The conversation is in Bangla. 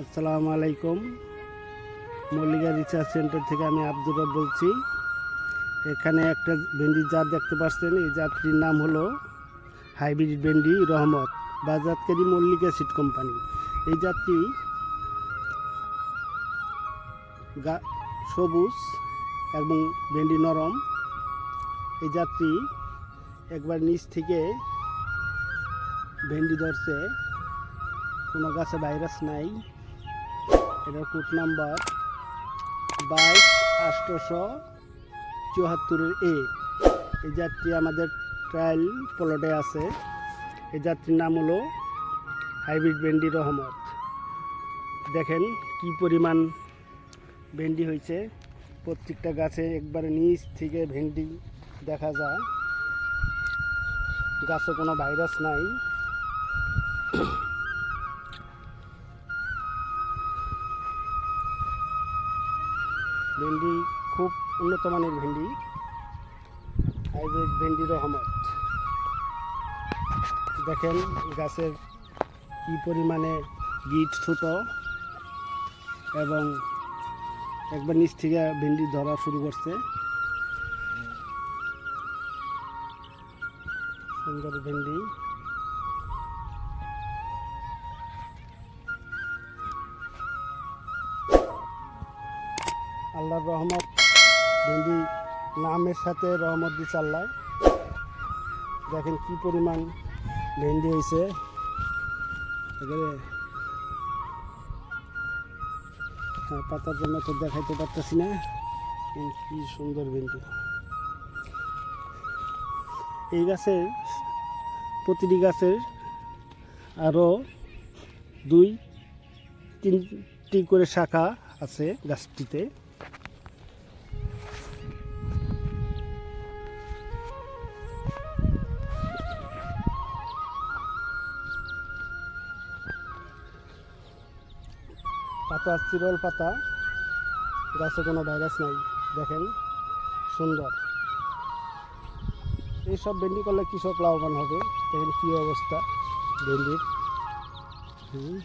আসসালামু আলাইকুম। মল্লিকা রিসার্চ সেন্টার থেকে আমি আব্দুর বলছি। এখানে একটা ভেন্ডির জাত দেখতে পাচ্ছেন। এই জাতটির নাম হলো হাইব্রিড ভেন্ডি রহমত বাজারকারী মল্লিকা সিড কোম্পানি। এই জাতটি গা, সবুজ এবং ভেন্ডি নরম। এই জাতটি একবার নিচ থেকে ভেন্ডি ধরছে। কোনো গাছে ভাইরাস নাই। এটার কোড নাম্বার বাইশ আষ্টশো চুয়াত্তরের এ। এই যাত্রী আমাদের ট্রায়াল প্লটে আছে। এই যাত্রীর নাম হলো হাইব্রিড ভেন্ডি রহমত। দেখেন কি পরিমাণ ভেন্ডি হয়েছে। প্রত্যেকটা গাছে একবারে নিচ থেকে ভেন্ডি দেখা যায়। গাছে কোনো ভাইরাস নাই। ভেন্ডি খুব উন্নত মানের ভেন্ডি। হাইব্রিড ভেন্ডি রহমত। দেখেন গাছের কি পরিমাণে গিট ছোট এবং একবার নিচ থেকে ভেন্ডি ধরা শুরু করছে। সুন্দর ভেন্ডি। আল্লাহর রহমত ভেন্ডি নামের সাথে রহমত দিচ্ছে আল্লাহ। দেখেন কি পরিমাণ ভেন্ডি হয়েছে এবারে হ্যাঁ, পাতার জন্য তো দেখাইতে পারতেছি না। কি সুন্দর ভেন্ডি এই গাছের প্রতিটি গাছের আরও দুই তিনটি করে শাখা আছে গাছটিতে। পাতা, চিরল পাতা। গাছে কোনো ভাইরাস নাই, দেখেন, সুন্দর। এইসব ভেন্ডি করলে কৃষক লাভবান হবে, দেখেন কী অবস্থা ভেন্ডির। হুম।